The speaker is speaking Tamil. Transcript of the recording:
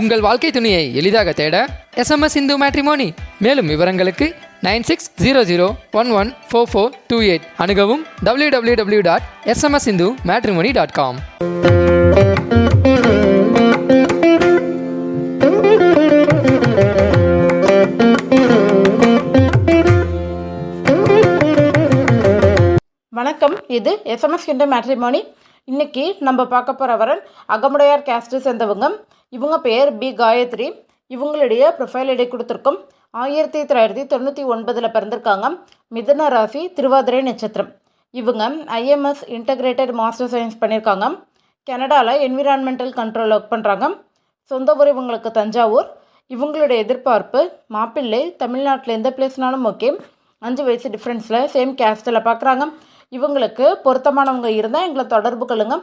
உங்கள் வாழ்க்கை துணையை எளிதாக தேட எஸ்எம்எஸ் இந்து மேட்ரிமோனி மேலும் விவரங்களுக்கு nine six zero zero one one four four two eight அணுகவும் W W W dot SMS Hindu matrimony dot com வணக்கம் இது எஸ்எம்எஸ் கிண்ட மேட்ரிமோனி இன்னைக்கு நம்ம பார்க்க போகிற வரன் அகமுடையார் கேஸ்ட்டு சேர்ந்தவங்க. இவங்க பெயர் பி. காயத்ரி. இவங்களுடைய ப்ரொஃபைல் ஐடி கொடுத்துருக்கோம். ஆயிரத்தி தொள்ளாயிரத்தி தொண்ணூற்றி ஒன்பதில் பிறந்திருக்காங்க. மிதன ராசி திருவாதிரை நட்சத்திரம். இவங்க ஐஎம்எஸ் இன்டகிரேட்டட் மாஸ்டர் சயின்ஸ் பண்ணியிருக்காங்க கனடாவில் என்விரான்மெண்டல் கண்ட்ரோல் ஒர்க் பண்ணுறாங்க சொந்த ஊர் இவங்களுக்கு தஞ்சாவூர். இவங்களுடைய எதிர்பார்ப்பு மாப்பிள்ளை தமிழ்நாட்டில் எந்த பிளேஸ்னாலும் ஓகே அஞ்சு வயசு டிஃப்ரென்ஸில் சேம் கேஸ்டில் பார்க்குறாங்க இவங்களுக்கு பொருத்தமானவங்க இருந்தால் எங்களை தொடர்பு கொள்ளுங்கள்